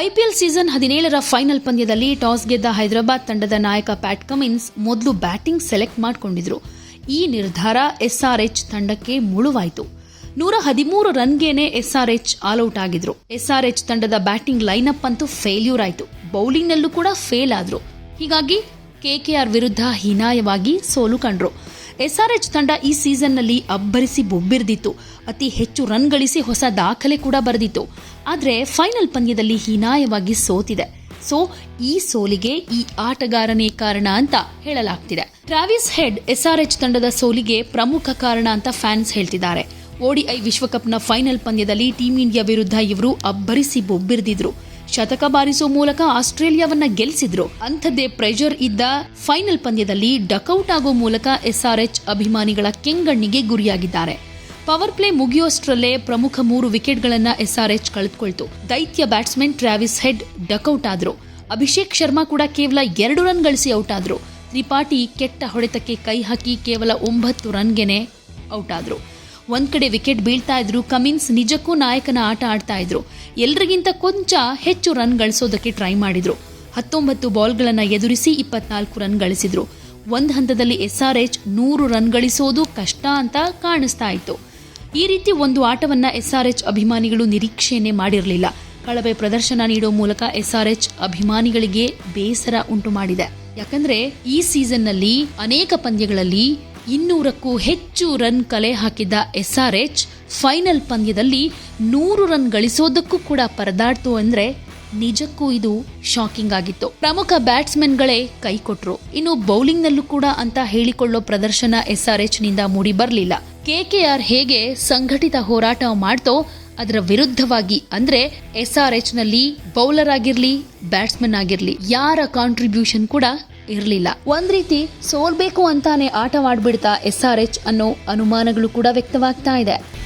IPL season ಹದಿನೇಳರ final ಪಂದ್ಯದಲ್ಲಿ toss ಗೆದ್ದ ಹೈದರಾಬಾದ್ ತಂಡದ ನಾಯಕ ಪ್ಯಾಟ್ ಕಮಿನ್ಸ್ ಮೊದಲು ಬ್ಯಾಟಿಂಗ್ ಸೆಲೆಕ್ಟ್ ಮಾಡಿಕೊಂಡಿದ್ರು. ಈ ನಿರ್ಧಾರ ಎಸ್ಆರ್ಎಚ್ ತಂಡಕ್ಕೆ ಮುಳುವಾಯಿತು. ನೂರ ಹದಿಮೂರು ರನ್ಗೇನೆ ಎಸ್ಆರ್ಎಚ್ ಆಲ್ಔಟ್ ಆಗಿದ್ರು. ಎಸ್ಆರ್ಎಚ್ ತಂಡದ ಬ್ಯಾಟಿಂಗ್ ಲೈನಪ್ ಅಂತೂ ಫೇಲ್ಯೂರ್ ಆಯಿತು. ಬೌಲಿಂಗ್ನಲ್ಲೂ ಕೂಡ ಫೇಲ್ ಆದ್ರು. ಹೀಗಾಗಿ ಕೆಕೆಆರ್ ವಿರುದ್ಧ ಹೀನಾಯವಾಗಿ ಸೋಲು ಕಂಡ್ರು. ಎಸ್ಆರ್ಎಚ್ ತಂಡ ಈ ಸೀಸನ್ನಲ್ಲಿ ಅಬ್ಬರಿಸಿ ಬೊಬ್ಬಿರ್ದಿತ್ತು. ಅತಿ ಹೆಚ್ಚು ರನ್ ಗಳಿಸಿ ಹೊಸ ದಾಖಲೆ ಕೂಡ ಬರೆದಿತ್ತು. ಆದರೆ ಫೈನಲ್ ಪಂದ್ಯದಲ್ಲಿ ಹೀನಾಯವಾಗಿ ಸೋತಿದೆ. ಸೊ, ಈ ಸೋಲಿಗೆ ಈ ಆಟಗಾರನೇ ಕಾರಣ ಅಂತ ಹೇಳಲಾಗ್ತಿದೆ. ಟ್ರಾವಿಸ್ ಹೆಡ್ ಎಸ್ಆರ್ಎಚ್ ತಂಡದ ಸೋಲಿಗೆ ಪ್ರಮುಖ ಕಾರಣ ಅಂತ ಫ್ಯಾನ್ಸ್ ಹೇಳ್ತಿದ್ದಾರೆ. ಓಡಿಐ ವಿಶ್ವಕಪ್ನ ಫೈನಲ್ ಪಂದ್ಯದಲ್ಲಿ ಟೀಂ ಇಂಡಿಯಾ ವಿರುದ್ಧ ಇವರು ಅಬ್ಬರಿಸಿ ಬೊಬ್ಬಿರ್ದಿದ್ರು. ಶತಕ ಬಾರಿಸುವ ಮೂಲಕ ಆಸ್ಟ್ರೇಲಿಯಾವನ್ನ ಗೆಲ್ಲಿಸಿದ್ರು ಅಂಥದ್ದೇ ಪ್ರೆಷರ್ ಇದ್ದ ಫೈನಲ್ ಪಂದ್ಯದಲ್ಲಿ ಡಕೌಟ್ ಆಗೋ ಮೂಲಕ ಎಸ್ಆರ್ಎಚ್ ಅಭಿಮಾನಿಗಳ ಕೆಂಗಣ್ಣಿಗೆ ಗುರಿಯಾಗಿದ್ದಾರೆ. ಪವರ್ ಪ್ಲೇ ಮುಗಿಯುವಷ್ಟರಲ್ಲೇ ಪ್ರಮುಖ ಮೂರು ವಿಕೆಟ್ಗಳನ್ನ ಎಸ್ಆರ್ಎಚ್ ಕಳೆದುಕೊಳ್ತು. ದೈತ್ಯ ಬ್ಯಾಟ್ಸ್ಮನ್ ಟ್ರಾವಿಸ್ ಹೆಡ್ ಡಕೌಟ್ ಆದ್ರು. ಅಭಿಷೇಕ್ ಶರ್ಮಾ ಕೂಡ ಕೇವಲ ಎರಡು ರನ್ ಗಳಿಸಿ ಔಟ್ ಆದ್ರು. ತ್ರಿಪಾಠಿ ಕೆಟ್ಟ ಹೊಡೆತಕ್ಕೆ ಕೈ ಹಾಕಿ ಕೇವಲ ಒಂಬತ್ತು ರನ್ಗೆನೆ ಔಟ್ ಆದ್ರು. ಒಂದ್ ಕಡೆ ವಿಕೆಟ್ ಬೀಳ್ತಾ ಇದ್ರು ಕಮಿನ್ಸ್ ನಿಜಕ್ಕೂ ನಾಯಕನ ಆಟ ಆಡ್ತಾ ಇದ್ರು. ಎಲ್ರಿಗಿಂತ ಕೊಂಚ ಹೆಚ್ಚು ರನ್ ಗಳಿಸೋದಕ್ಕೆ ಟ್ರೈ ಮಾಡಿದ್ರು. ಹತ್ತೊಂಬತ್ತು ಬಾಲ್ಗಳನ್ನು ಎದುರಿಸಿ ಇಪ್ಪತ್ನಾಲ್ಕು ರನ್ ಗಳಿಸಿದ್ರು. ಒಂದ್ ಹಂತದಲ್ಲಿ ಎಚ್ ನೂರು ರನ್ ಗಳಿಸೋದು ಕಷ್ಟ ಅಂತ ಕಾಣಿಸ್ತಾ ಇತ್ತು. ಈ ರೀತಿ ಒಂದು ಆಟವನ್ನ ಎಚ್ ಅಭಿಮಾನಿಗಳು ನಿರೀಕ್ಷೆಯನ್ನೇ ಮಾಡಿರಲಿಲ್ಲ. ಕಳಪೆ ಪ್ರದರ್ಶನ ನೀಡೋ ಮೂಲಕ ಎಸ್ ಆರ್ ಎಚ್ ಅಭಿಮಾನಿಗಳಿಗೆ ಬೇಸರ ಉಂಟು ಮಾಡಿದೆ. ಯಾಕಂದ್ರೆ ಈ ಸೀಸನ್ನಲ್ಲಿ ಅನೇಕ ಪಂದ್ಯಗಳಲ್ಲಿ ಇನ್ನೂರಕ್ಕೂ ಹೆಚ್ಚು ರನ್ ಕಲೆ ಹಾಕಿದ್ದ ಎಸ್ಆರ್ಎಚ್ ಫೈನಲ್ ಪಂದ್ಯದಲ್ಲಿ ನೂರು ರನ್ ಗಳಿಸೋದಕ್ಕೂ ಕೂಡ ಪರದಾಡ್ತು ಅಂದ್ರೆ ನಿಜಕ್ಕೂ ಇದು ಶಾಕಿಂಗ್ ಆಗಿತ್ತು. ಪ್ರಮುಖ ಬ್ಯಾಟ್ಸ್ಮನ್ಗಳೇ ಕೈ ಕೊಟ್ರು. ಇನ್ನು ಬೌಲಿಂಗ್ನಲ್ಲೂ ಕೂಡ ಅಂತ ಹೇಳಿಕೊಳ್ಳೋ ಪ್ರದರ್ಶನ ಎಸ್ಆರ್ಎಚ್ನಿಂದ ಮೂಡಿ ಬರಲಿಲ್ಲ. ಕೆಕೆಆರ್ ಹೇಗೆ ಸಂಘಟಿತ ಹೋರಾಟ ಮಾಡ್ತೋ ಅದರ ವಿರುದ್ಧವಾಗಿ ಅಂದ್ರೆ ಎಸ್ಆರ್ಎಚ್ನಲ್ಲಿ ಬೌಲರ್ ಆಗಿರ್ಲಿ ಬ್ಯಾಟ್ಸ್ಮನ್ ಆಗಿರ್ಲಿ, ಯಾರ ಕಾಂಟ್ರಿಬ್ಯೂಷನ್ ಕೂಡ ಇರಲಿಲ್ಲ. ಒಂದ್ ರೀತಿ ಸೋಲ್ಬೇಕು ಅಂತಾನೆ ಆಟವಾಡ್ಬಿಡ್ತಾ ಎಸ್ ಆರ್ ಎಚ್ ಅನ್ನೋ ಅನುಮಾನಗಳು ಕೂಡ ವ್ಯಕ್ತವಾಗ್ತಾ ಇದೆ.